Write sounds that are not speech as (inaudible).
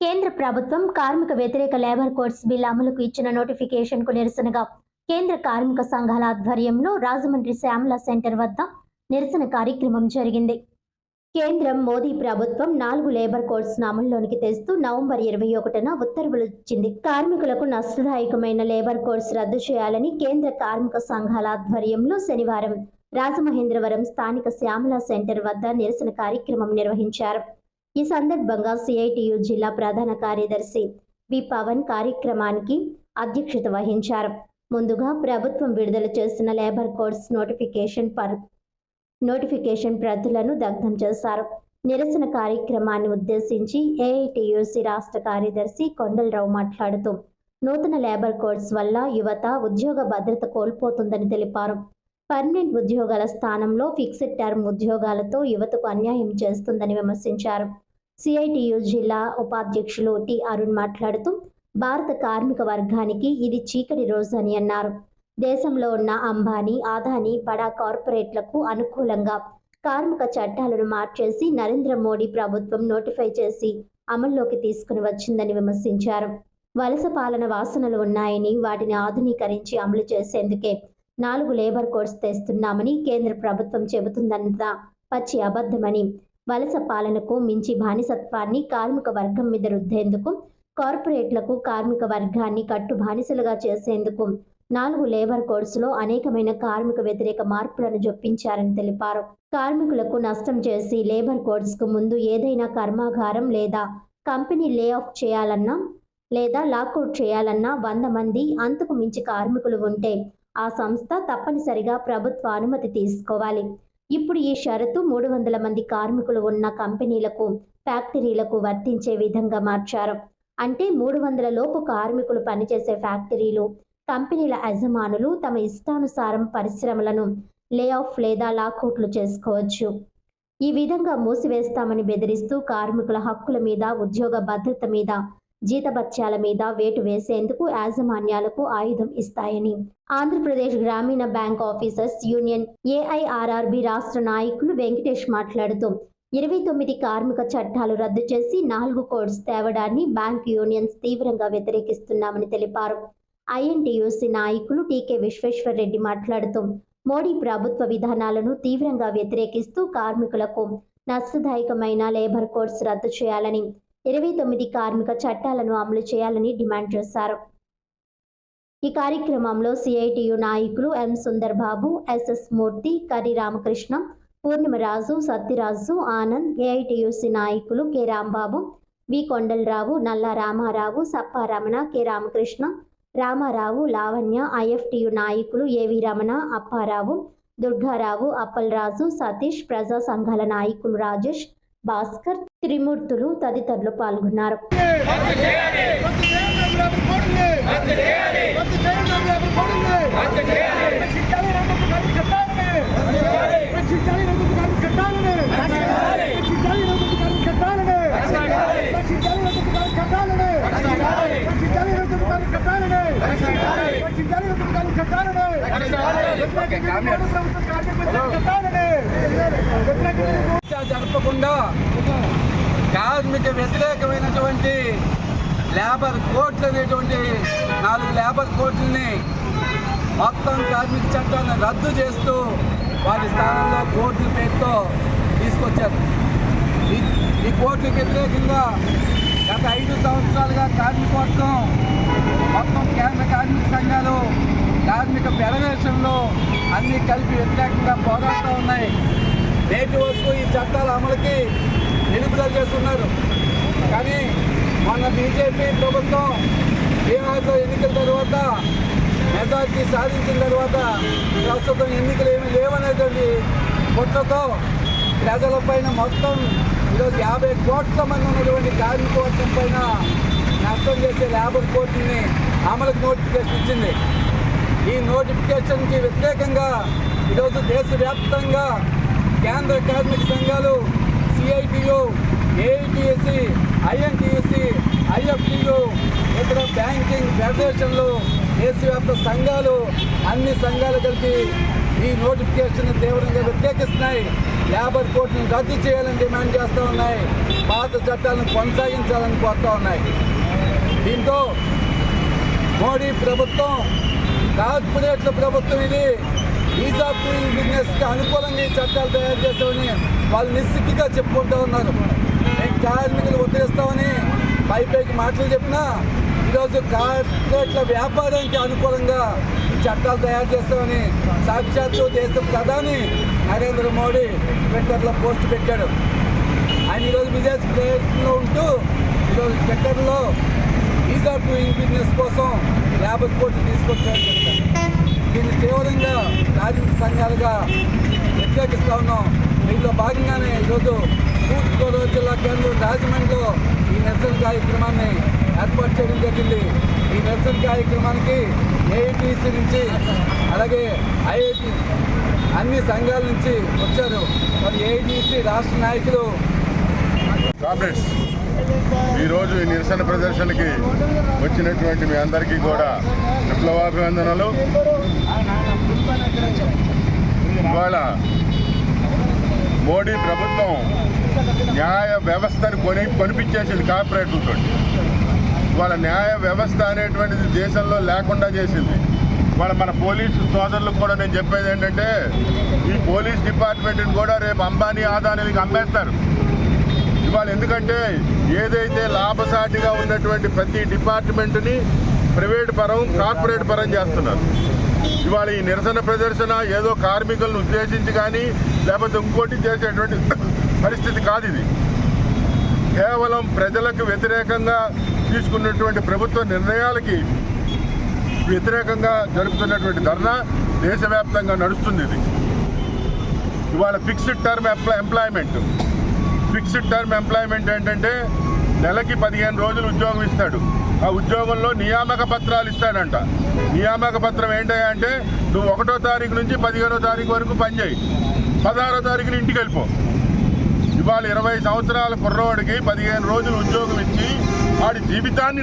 కేంద్ర ప్రభుత్వం కార్మిక వ్యతిరేక లేబర్ కోడ్స్ బిల్ అమలుకు ఇచ్చిన నోటిఫికేషన్కు నిరసనగా కేంద్ర కార్మిక సంఘాల ఆధ్వర్యంలో రాజమండ్రి శ్యామల సెంటర్ వద్ద నిరసన కార్యక్రమం జరిగింది. కేంద్రం మోదీ ప్రభుత్వం నాలుగు లేబర్ కోడ్స్ అమల్లోనికి తెస్తూ నవంబర్ ఇరవై ఒకటిన ఉత్తర్వులు ఇచ్చింది. కార్మికులకు నష్టదాయకమైన లేబర్ కోడ్స్ రద్దు చేయాలని కేంద్ర కార్మిక సంఘాల ఆధ్వర్యంలో శనివారం రాజమహేంద్రవరం స్థానిక శ్యామల సెంటర్ వద్ద నిరసన కార్యక్రమం నిర్వహించారు. ఈ సందర్భంగా సిఐటియు జిల్లా ప్రధాన కార్యదర్శి వి పవన్ కార్యక్రమానికి అధ్యక్షత వహించారు. ముందుగా ప్రభుత్వం విడుదల చేసిన labour codes notification per notification ప్రతులను దగ్ధం చేశారు. నిరసన కార్యక్రమాన్ని ఉద్దేశించి ఏఐటియుసి రాష్ట్ర కార్యదర్శి కొండలరావు మాట్లాడుతూ నూతన లేబర్ కోడ్స్ వల్ల యువత ఉద్యోగ భద్రత కోల్పోతుందని తెలిపారు. పర్మనెంట్ ఉద్యోగాల స్థానంలో ఫిక్స్డ్ టర్మ్ ఉద్యోగాలతో యువతకు అన్యాయం చేస్తుందని విమర్శించారు. సిఐటియు జిల్లా ఉపాధ్యక్షులు టి అరుణ్ మాట్లాడుతూ భారత కార్మిక వర్గానికి ఇది చీకటి రోజు అని అన్నారు. దేశంలో ఉన్న అంబానీ ఆదాని బడా కార్పొరేట్లకు అనుకూలంగా కార్మిక చట్టాలను మార్చేసి నరేంద్ర మోడీ ప్రభుత్వం నోటిఫై చేసి అమల్లోకి తీసుకుని వచ్చిందని విమర్శించారు. వలస పాలన వాసనలు ఉన్నాయని వాటిని ఆధునీకరించి అమలు చేసేందుకే నాలుగు లేబర్ కోడ్స్ తెస్తున్నామని కేంద్ర ప్రభుత్వం చెబుతుందంతా పచ్చి అబద్ధమని వలస పాలనకు మించి బానిసత్వాన్ని కార్మిక వర్గం మీద రుద్దేందుకు కార్పొరేట్లకు కార్మిక వర్గాన్ని కట్టు బానిసలుగా చేసేందుకు నాలుగు లేబర్ కోడ్స్లో అనేకమైన కార్మిక వ్యతిరేక మార్పులను జొప్పించారని తెలిపారు. కార్మికులకు నష్టం చేసి లేబర్ కోడ్స్కు ముందు ఏదైనా కర్మాగారం లేదా కంపెనీ లే ఆఫ్ చేయాలన్నా లేదా లాకౌట్ చేయాలన్నా వంద మంది అంతకు మించి కార్మికులు ఉంటే ఆ సంస్థ తప్పనిసరిగా ప్రభుత్వ అనుమతి తీసుకోవాలి. ఇప్పుడు ఈ షరతు మూడు వందల మంది కార్మికులు ఉన్న కంపెనీలకు ఫ్యాక్టరీలకు వర్తించే విధంగా మార్చారు. అంటే మూడు వందల లోపు కార్మికులు పనిచేసే ఫ్యాక్టరీలు కంపెనీల యజమానులు తమ ఇష్టానుసారం పరిశ్రమలను లే ఆఫ్ లేదా లాకౌట్లు చేసుకోవచ్చు. ఈ విధంగా మూసివేస్తామని బెదిరిస్తూ కార్మికుల హక్కుల మీద ఉద్యోగ భద్రత మీద జీతభత్యాల మీద వేటు వేసేందుకు యాజమాన్యాలకు ఆయుధం ఇస్తాయని. ఆంధ్రప్రదేశ్ గ్రామీణ బ్యాంక్ ఆఫీసర్స్ యూనియన్ ఏఐఆర్ఆర్బి రాష్ట్ర నాయకులు వెంకటేష్ మాట్లాడుతూ ఇరవై తొమ్మిది కార్మిక చట్టాలు రద్దు చేసి నాలుగు కోడ్స్ తేవడాన్ని బ్యాంక్ యూనియన్స్ తీవ్రంగా వ్యతిరేకిస్తున్నామని తెలిపారు. ఐఎన్టీయూసీ నాయకులు టీకే విశ్వేశ్వర్రెడ్డి మాట్లాడుతూ మోడీ ప్రభుత్వ విధానాలను తీవ్రంగా వ్యతిరేకిస్తూ కార్మికులకు నష్టదాయకమైన లేబర్ కోడ్స్ రద్దు చేయాలని ఇరవై తొమ్మిది కార్మిక చట్టాలను అమలు చేయాలని డిమాండ్ చేశారు. ఈ కార్యక్రమంలో సిఐటియు నాయకులు ఎం సుందర్ బాబు ఎస్ఎస్ మూర్తి కరి రామకృష్ణ పూర్ణిమరాజు సత్యరాజు ఆనంద్ ఏఐటియుసి నాయకులు K Rambabu V Kondalarao Nalla Ramarao Sapparamana K Ramakrishna Ramarao Lavanya IFTU నాయకులు ఏవి రమణ అప్పారావు దుర్గారావు అప్పలరాజు సతీష్ ప్రజా సంఘాల నాయకులు రాజేష్ భాస్కర్ త్రిమూర్తులు తదితరులు పాల్గొన్నారు. రద్దు చేయాలి రద్దు చేయాలి లేబర్ కోడ్ని రద్దు చేయాలి రద్దు చేయాలి లేబర్ కోడ్ని రద్దు చేయాలి రక్షించాలి రంగపు కార్మిక చట్టాలని రక్షించాలి రంగపు కార్మిక చట్టాలని రక్షించాలి రంగపు కార్మిక చట్టాలని రక్షించాలి రంగపు కార్మిక చట్టాలని రక్షించాలి రంగపు కార్మిక చట్టాలని రక్షించాలి రంగపు కార్మిక చట్టాలని వ్యతిరేకించండి మోడీ ప్రభుత్వ కార్మిక చట్టాలని వ్యతిరేకించండి చర్చ జరపకుండా కార్మిక వ్యతిరేకమైనటువంటి లేబర్ కోర్టులు అనేటువంటి నాలుగు లేబర్ కోర్టుల్ని మొత్తం కార్మిక చట్టాన్ని రద్దు చేస్తూ వాటి స్థానంలో కోర్టుల పేరుతో తీసుకొచ్చారు. ఈ కోర్టులకు వ్యతిరేకంగా గత ఐదు సంవత్సరాలుగా కార్మిక వర్గం మొత్తం కేంద్ర కార్మిక సంఘాలు కార్మిక ఫెడరేషన్లు అన్నీ కలిపి వ్యతిరేకంగా పోరాడుతూ ఉన్నాయి. నేటి వరకు ఈ చట్టాల అమలుకి నిలుపుదల చేస్తున్నారు. కానీ మొన్న బీజేపీ ప్రభుత్వం బీహార్లో ఎన్నికల తర్వాత మెజార్టీ సాధించిన తర్వాత ప్రస్తుతం ఎన్నికలు ఏమీ లేవనేటువంటి కుట్రతో ప్రజల పైన మొత్తం ఈరోజు యాభై కోట్ల మంది ఉన్నటువంటి కార్మిక వర్గం పైన నష్టం చేసే లేబర్ కోర్టుని అమలుకు నోటిఫికేషన్ ఇచ్చింది. ఈ నోటిఫికేషన్కి వ్యతిరేకంగా ఈరోజు దేశవ్యాప్తంగా కేంద్ర కార్మిక సంఘాలు సిఐటియు ఏఐటిఎస్సి ఐఎన్టీఎస్సి ఐఎఫ్టియు ఇతర బ్యాంకింగ్ ఫెడరేషన్లు దేశవ్యాప్త సంఘాలు అన్ని సంఘాలు కలిపి ఈ నోటిఫికేషన్ తీవ్రంగా వ్యతిరేకిస్తున్నాయి. లేబర్ కోర్టును రద్దు చేయాలని డిమాండ్ చేస్తూ ఉన్నాయి. పాత చట్టాలను కొనసాగించాలని కోరుతూ ఉన్నాయి. దీంతో మోడీ ప్రభుత్వం కార్పొరేట్ల ప్రభుత్వం ఇది. వీసా బిజినెస్కి అనుకూలంగా ఈ చట్టాలు తయారు చేస్తామని వాళ్ళు నిస్సిగ్గుగా చెప్పుకుంటూ ఉన్నారు. మేము కార్మికులు వదిలేస్తామని పై పైకి మాటలు చెప్పినా ఈరోజు కార్పొరేట్ల వ్యాపారానికి అనుకూలంగా ఈ చట్టాలు తయారు చేస్తామని సాక్షాత్తు దేశ ప్రధాని నరేంద్ర మోడీ ట్విట్టర్లో పోస్ట్ పెట్టాడు. ఆయన ఈరోజు విదేశ ప్రయత్నంలో ఉంటూ ఈరోజు ట్విట్టర్లో ఈజ్ ఆఫ్ డూయింగ్ బిజినెస్ కోసం యాభై కోట్లు తీసుకొచ్చారు దీన్ని తీవ్రంగా కార్మిక సంఘాలుగా వ్యతిరేకిస్తూ ఉన్నాం. దీంట్లో భాగంగానే ఈరోజు తూర్పుగోదావరి జిల్లా కేంద్రం రాజమండ్రిలో ఈ నిరసన కార్యక్రమాన్ని ఏర్పాటు చేయడం జరిగింది. ఈ నిరసన కార్యక్రమానికి ఏఐటీసీ నుంచి అలాగే ఐఐటి అన్ని సంఘాల నుంచి వచ్చారు. మరి ఏఐటీసీ రాష్ట్ర నాయకులు కామ్రేడ్స్ ఈరోజు ఈ నిరసన ప్రదర్శనకి వచ్చినటువంటి మీ అందరికీ కూడా విప్లవాభివందనలు. ఇవాళ మోడీ ప్రభుత్వం న్యాయ వ్యవస్థను కొని కొనిపించేసింది కార్పొరేట్లతో వాళ్ళ న్యాయ వ్యవస్థ అనేటువంటిది దేశంలో లేకుండా చేసింది. వాళ్ళ మన పోలీసు సోదరులకు కూడా నేను చెప్పేది ఏంటంటే ఈ పోలీస్ డిపార్ట్మెంట్ని కూడా రేపు అంబానీ ఆదానీలకు అమ్మేస్తారు. ఇవాళ ఎందుకంటే ఏదైతే లాభసాటిగా ఉన్నటువంటి ప్రతి డిపార్ట్మెంట్ని ప్రైవేట్ పరం కార్పొరేట్ పరం చేస్తున్నారు. ఇవాళ ఈ నిరసన ప్రదర్శన ఏదో కార్మికులను ఉద్దేశించి కానీ లేకపోతే ఇంకోటి చేసేటువంటి (coughs) పరిస్థితి కాదు ఇది. కేవలం ప్రజలకు వ్యతిరేకంగా తీసుకున్నటువంటి ప్రభుత్వ నిర్ణయాలకి వ్యతిరేకంగా జరుపుతున్నటువంటి ధర్నా దేశవ్యాప్తంగా నడుస్తుంది ఇది. ఇవాళ fixed term employment. Fixed term employment ఏంటంటే నెలకి పదిహేను రోజులు ఉద్యోగం ఇస్తాడు. ఆ ఉద్యోగంలో నియామక పత్రాలు ఇస్తాడంట. నియామక పత్రం ఏంటంటే అంటే నువ్వు ఒకటో తారీఖు నుంచి పదిహేనో తారీఖు వరకు పనిచేయి పదహారో తారీఖున ఇంటికి వెళ్ళిపో. ఇవాళ ఇరవై సంవత్సరాల కుర్రవాడికి పదిహేను రోజులు ఉద్యోగం ఇచ్చి వాడి జీవితాన్ని